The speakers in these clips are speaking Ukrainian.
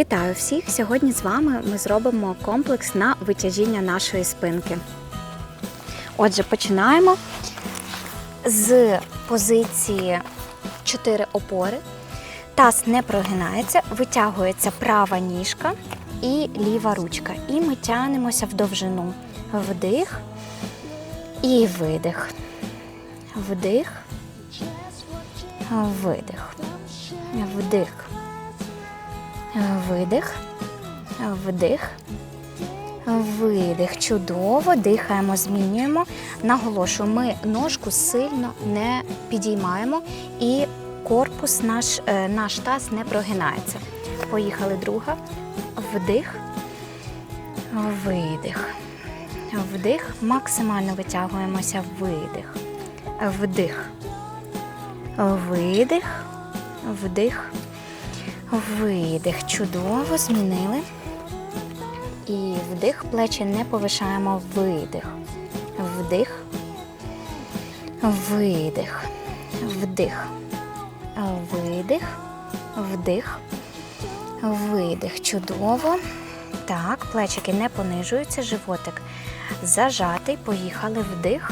Вітаю всіх! Сьогодні з вами ми зробимо комплекс на витяжіння нашої спинки. Отже, починаємо з позиції 4 опори. Таз не прогинається, витягується права ніжка і ліва ручка. І ми тягнемося в довжину. Вдих і видих. Вдих. Видих. Вдих. Видих. Вдих. Видих. Чудово. Дихаємо, змінюємо. Наголошую, ми ножку сильно не підіймаємо і корпус наш, е, наш таз не прогинається. Поїхали друга. Вдих. Видих. Вдих. Максимально витягуємося. Видих. Вдих. Видих. Вдих. Видих. Чудово, змінили. І вдих, плечі не повишаємо. Видих. Вдих. Видих. Вдих. Видих. Вдих. Видих. Чудово. Так, плечики не понижуються, животик зажатий. Поїхали. Вдих.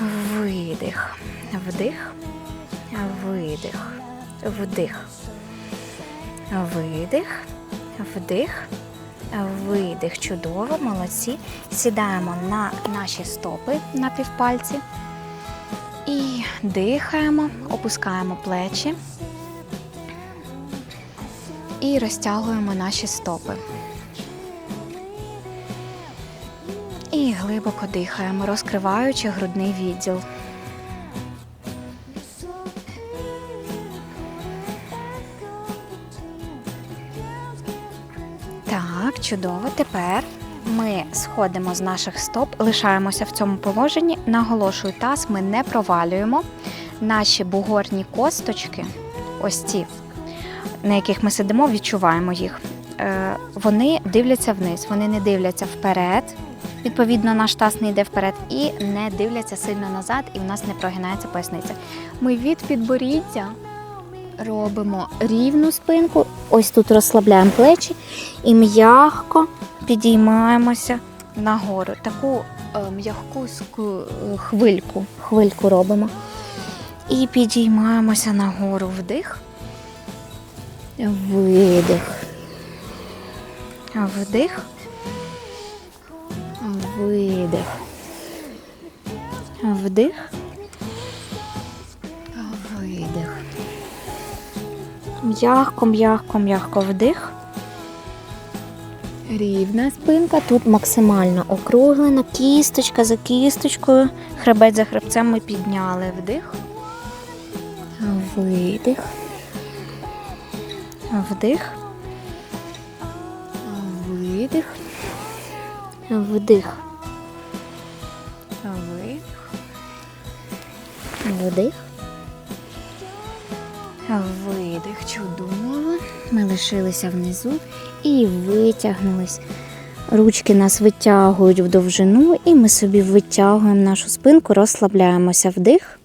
Видих. Вдих. Видих. Вдих. Видих. Вдих. Видих. Чудово, молодці. Сідаємо на наші стопи на півпальці. І дихаємо, опускаємо плечі. І розтягуємо наші стопи. І глибоко дихаємо, розкриваючи грудний відділ. Чудово. Тепер ми сходимо з наших стоп, лишаємося в цьому положенні. Наголошую, таз ми не провалюємо. Наші бугорні косточки, ось ці, на яких ми сидимо, відчуваємо їх. Е, Вони дивляться вниз, вони не дивляться вперед. Відповідно, наш таз не йде вперед і не дивляться сильно назад, і в нас не прогинається поясниця. Ми від підборіддя робимо рівну спинку, ось тут розслабляємо плечі і м'яко підіймаємося нагору. Таку е, е, хвильку, хвильку робимо. І підіймаємося нагору. Вдих. Видих. Вдих. Видих. Вдих. М'ягко, м'ягко, м'ягко вдих. Рівна спинка. Тут максимально округлена. Кісточка за кісточкою. Хребець за хребцем ми підняли. Вдих. Видих. Вдих. Видих. Вдих. Видих. Вдих. Видих. Чудово. Ми лишилися внизу і витягнулись. Ручки нас витягують в довжину, і ми собі витягуємо нашу спинку, розслабляємося. Вдих.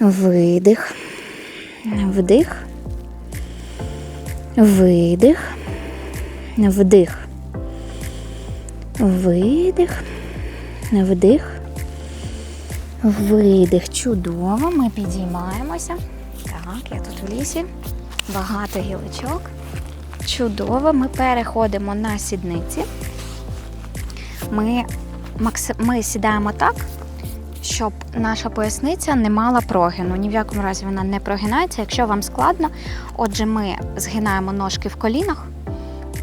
Видих. Вдих. Видих. Вдих. Видих. Вдих. Видих. Чудово. Ми підіймаємося. Так, я тут в лісі. Багато гілочок. Чудово. Ми переходимо на сідниці. Ми, ми сідаємо так, щоб наша поясниця не мала прогину. Ні в якому разі вона не прогинається, якщо вам складно. Отже, ми згинаємо ножки в колінах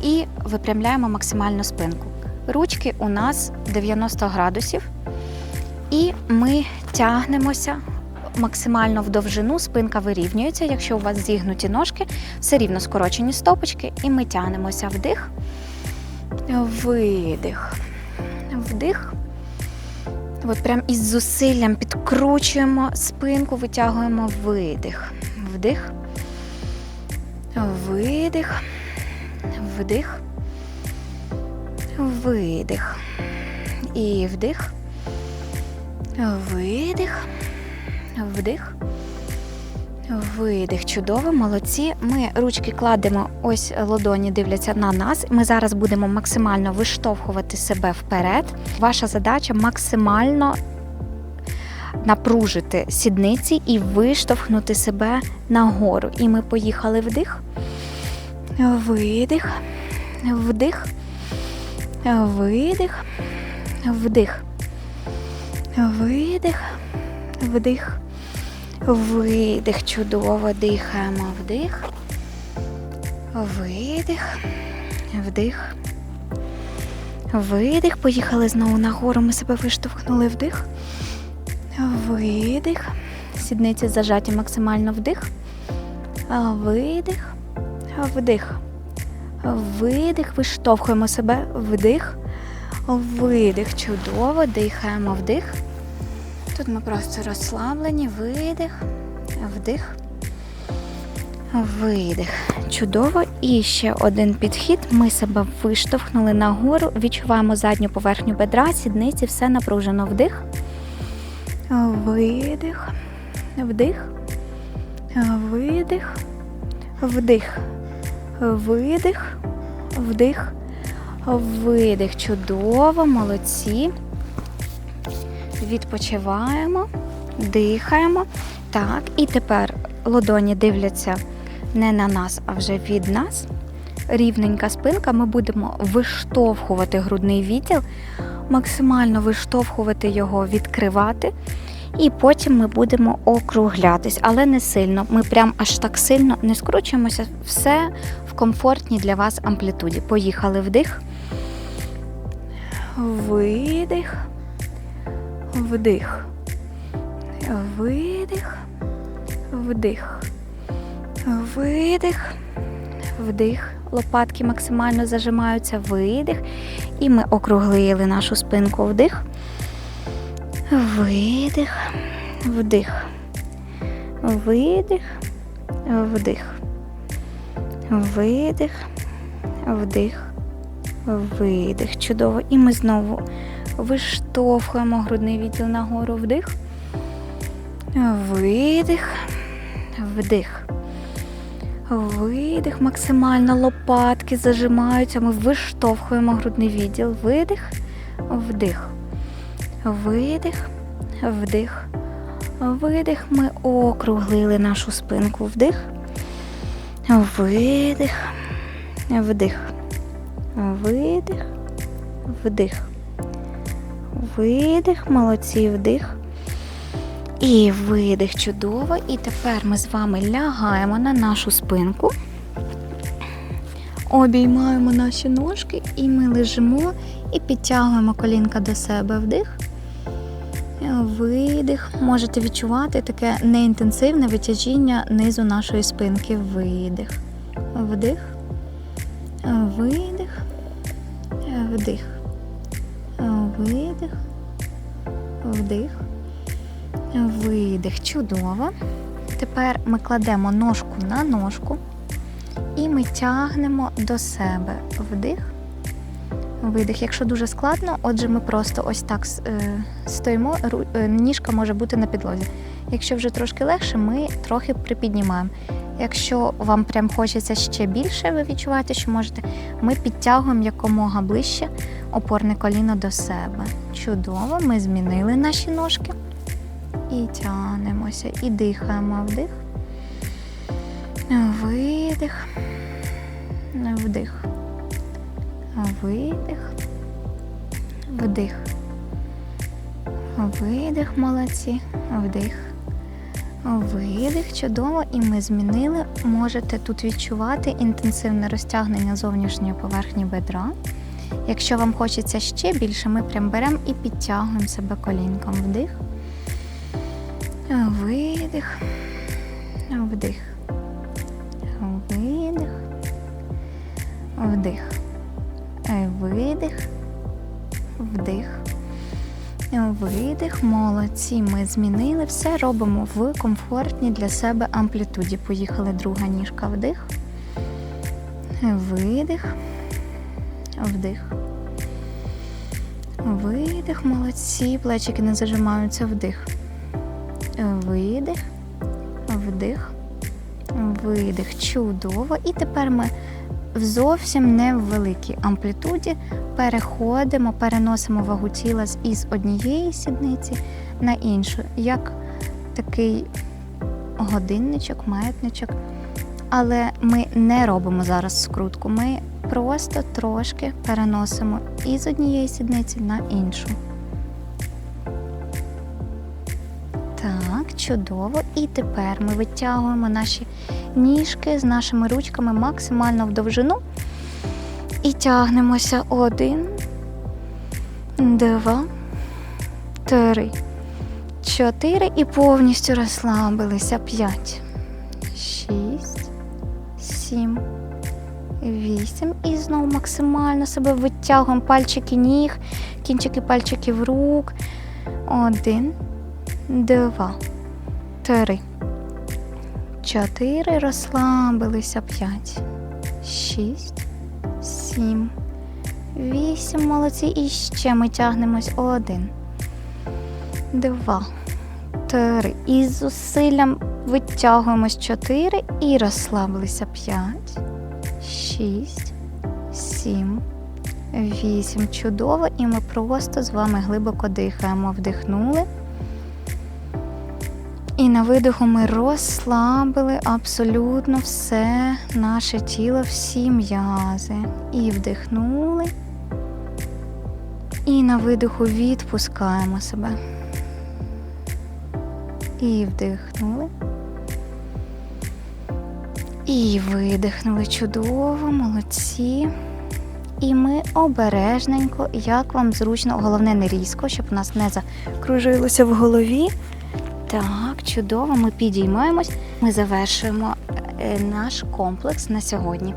і випрямляємо максимально спинку. Ручки у нас 90 градусів, і ми тягнемося максимально в довжину, спинка вирівнюється. Якщо у вас зігнуті ножки, все рівно скорочені стопочки, і ми тягнемося вдих, видих, вдих. От прям із зусиллям підкручуємо спинку, витягуємо видих. Вдих. Видих. Вдих. Видих. І вдих. Видих. Вдих. Видих, чудово, молодці. Ми ручки кладемо, ось ладоні дивляться на нас. Ми зараз будемо максимально виштовхувати себе вперед. Ваша задача максимально напружити сідниці і виштовхнути себе нагору. І ми поїхали вдих, видих, вдих, видих, вдих, видих, вдих. Видих, чудово, дихаємо. Вдих, видих, вдих, видих. Поїхали знову нагору. Ми себе виштовхнули. Вдих, видих. Сідниці зажаті максимально. Вдих, видих, вдих, видих. Виштовхуємо себе. Вдих, видих. Чудово, дихаємо. Вдих. Тут ми просто розслаблені, видих, вдих, видих. Чудово. І ще один підхід. Ми себе виштовхнули нагору, відчуваємо задню поверхню бедра, сідниці, все напружено. Вдих, видих, вдих, видих, вдих, видих, вдих, видих. Чудово, молодці. Відпочиваємо, дихаємо. Так, і тепер ладоні дивляться не на нас, а вже від нас. Рівненька спинка. Ми будемо виштовхувати грудний відділ, максимально виштовхувати його, відкривати. І потім ми будемо округлятись, але не сильно. Ми прям аж так сильно не скручуємося. Все в комфортній для вас амплітуді. Поїхали вдих, видих вдих, видих, вдих, видих, вдих. Лопатки максимально зажимаються, видих. І ми округлили нашу спинку. Вдих, видих, вдих, видих, вдих, видих, вдих, видих. Чудово. І ми знову Виштовхуємо грудний відділ нагору вдих. Видих, вдих. Видих. Максимально лопатки зажимаються. Ми виштовхуємо грудний відділ. Видих, вдих. Видих, вдих. Видих. Ми округлили нашу спинку. Вдих. Видих. Вдих. Видих. Вдих. Видих, молодці, вдих. І видих чудово. І тепер ми з вами лягаємо на нашу спинку, обіймаємо наші ножки, і ми лежимо і підтягуємо колінка до себе вдих. Видих. Можете відчувати таке неінтенсивне витяжіння низу нашої спинки. Видих. Вдих. Видих. Вдих видих, вдих, видих. Чудово. Тепер ми кладемо ножку на ножку і ми тягнемо до себе вдих, видих. Якщо дуже складно, отже, ми просто ось так е, стоїмо, е, ніжка може бути на підлозі. Якщо вже трошки легше, ми трохи припіднімаємо. Якщо вам прям хочеться ще більше, ви відчуваєте, що можете, ми підтягуємо якомога ближче опорне коліно до себе. Чудово, ми змінили наші ножки. І тянемося, і дихаємо вдих. Видих. Вдих. Видих. Вдих. Видих, молодці. Вдих. Видих, чудово, і ми змінили. Можете тут відчувати інтенсивне розтягнення зовнішньої поверхні бедра. Якщо вам хочеться ще більше, ми прям беремо і підтягуємо себе колінком. Вдих, видих, вдих, видих, вдих, видих, вдих. Видих, молодці. Ми змінили все, робимо в комфортній для себе амплітуді. Поїхали друга ніжка вдих, видих, вдих. Видих, молодці. Плечики не зажимаються вдих. Видих, вдих. Видих. Чудово. І тепер ми в зовсім невеликій амплітуді переходимо, переносимо вагу тіла із однієї сідниці на іншу, як такий годинничок, маятничок. Але ми не робимо зараз скрутку. Ми просто трошки переносимо із однієї сідниці на іншу. Так, чудово. І тепер ми витягуємо наші ніжки з нашими ручками максимально в довжину. І тягнемося один, два, три, чотири. І повністю розслабилися. П'ять, шість, сім, вісім. І знову максимально себе витягуємо пальчики ніг, кінчики пальчиків рук. Один, два, три. Чотири розслабилися. П'ять, шість, сім, вісім. Молодці. І ще ми тягнемось. Один, два, три. І з зусиллям витягуємось. Чотири і розслабилися. П'ять, шість, сім, вісім. Чудово. І ми просто з вами глибоко дихаємо. Вдихнули. І на видиху ми розслабили абсолютно все наше тіло, всі м'язи. І вдихнули. І на видиху відпускаємо себе. І вдихнули. І видихнули чудово, молодці. І ми обережненько, як вам зручно, головне не різко, щоб у нас не закружилося в голові. Так, чудово, ми підіймаємось. Ми завершуємо е, наш комплекс на сьогодні.